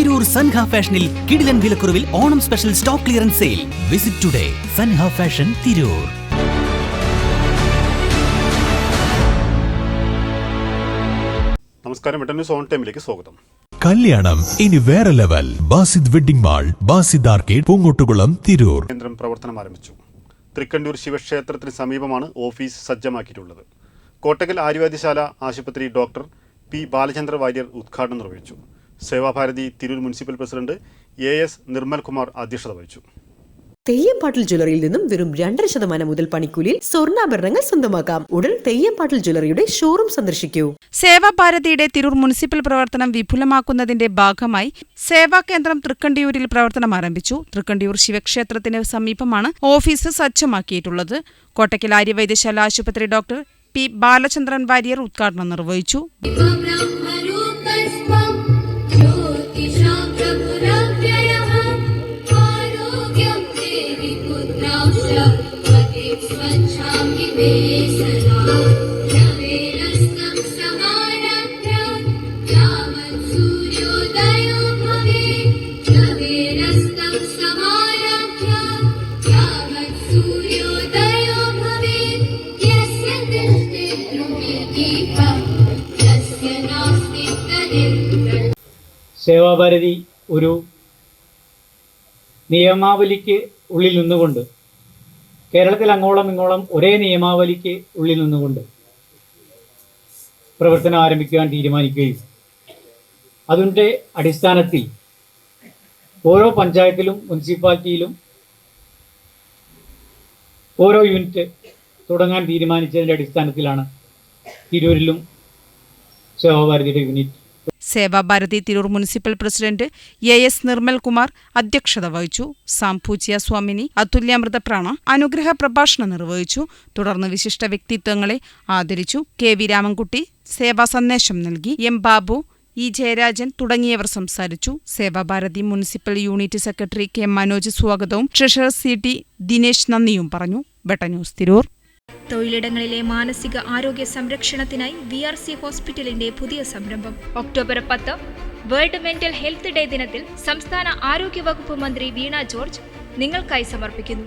തിരൂർ സൻഹ ഫാഷനിൽ കിടിലൻ വിലക്കുറവിൽ Onam special stock clearance sale. Visit today Sanha fashion Tirur. നമസ്കാരം ന്യൂസ് ഓൺ ടൈമിലേക്ക് സ്വാഗതം. കല്യാണം ഇനി വേറെ level. Basid wedding mall Basid arcade Poongottukulam Tirur. കേന്ദ്രം പ്രവർത്തനം ആരംഭിച്ചു. തൃക്കണ്ടൂർ ശിവക്ഷേത്രത്തിന് സമീപമാണ് ഓഫീസ് സജ്ജമാക്കിയിട്ടുള്ളത്. കോട്ടക്കൽ ആര്യവൈദ്യശാല ആശുപത്രി ഡോക്ടർ പി ബാലചന്ദ്ര വാര്യർ ഉദ്ഘാടനം നിർവഹിച്ചു. Sevabharathi Tirur municipal president A S Nirmal Kumar അധ്യക്ഷത വഹിച്ചു. തെയ്യംപാട്ടിൽ ജ്വല്ലറിയിൽ നിന്നും വെറും രണ്ടര ശതമാനം മുതൽ പണിക്കൂലിയിൽ സ്വർണാഭരണങ്ങൾ സ്വന്തമാക്കാം. ഉടൻ തെയ്യംപാട്ടിൽ ജ്വല്ലറിയുടെ ഷോറൂം സന്ദർശിക്കൂ. സേവാഭാരതിയുടെ തിരൂർ മുനിസിപ്പൽ പ്രവർത്തനം വിപുലമാക്കുന്നതിന്റെ ഭാഗമായി സേവാ കേന്ദ്രം തൃക്കണ്ടിയൂരിൽ പ്രവർത്തനം ആരംഭിച്ചു. തൃക്കണ്ടിയൂർ ശിവക്ഷേത്രത്തിന് സമീപമാണ് ഓഫീസ് സജ്ജമാക്കിയിട്ടുള്ളത്. കോട്ടയ്ക്കൽ ആര്യവൈദ്യശാല ആശുപത്രി ഡോക്ടർ പി ബാലചന്ദ്രൻ വാര്യർ ഉദ്ഘാടനം നിർവഹിച്ചു. സേവാഭാരതി ഒരു നിയമാവലിക്ക് ഉള്ളിൽ നിന്നുകൊണ്ട് കേരളത്തിൽ അങ്ങോളം ഇങ്ങോളം ഒരേ നിയമാവലിക്ക് ഉള്ളിൽ നിന്നുകൊണ്ട് പ്രവർത്തനം ആരംഭിക്കുവാൻ തീരുമാനിക്കുകയും അതിന്റെ അടിസ്ഥാനത്തിൽ ഓരോ പഞ്ചായത്തിലും മുനിസിപ്പാലിറ്റിയിലും ഓരോ യൂണിറ്റ് തുടങ്ങാൻ തീരുമാനിച്ചതിന്റെ അടിസ്ഥാനത്തിലാണ് തിരൂരിലും സേവാഭാരതിയുടെ unit Sevabharathi Tirur municipal president A S Nirmal Kumar അധ്യക്ഷത വഹിച്ചു. സാംഭൂജിയ സ്വാമിനി അതുല്യാമൃതപ്രാണ അനുഗ്രഹ പ്രഭാഷണം നിർവഹിച്ചു. തുടർന്ന് വിശിഷ്ട വ്യക്തിത്വങ്ങളെ ആദരിച്ചു. കെ വി രാമൻകുട്ടി സേവാ സന്ദേശം നൽകി. എം ബാബു ഇ ജയരാജൻ തുടങ്ങിയവർ സംസാരിച്ചു. Sevabharathi municipal unit secretary K Manoj സ്വാഗതവും ട്രഷറർ സി ടി ദിനേശ് നന്ദിയും പറഞ്ഞു. ബെട്ട ന്യൂസ് തിരൂർ. തൊഴിലിടങ്ങളിലെ മാനസിക ആരോഗ്യ സംരക്ഷണത്തിനായി വി ആർ സി ഹോസ്പിറ്റലിന്റെ പുതിയ സംരംഭം. ഒക്ടോബർ പത്ത് വേൾഡ് മെന്റൽ ഹെൽത്ത് ഡേ ദിനത്തിൽ സംസ്ഥാന ആരോഗ്യ വകുപ്പ് മന്ത്രി വീണ ജോർജ് നിങ്ങൾക്കായി സമർപ്പിക്കുന്നു.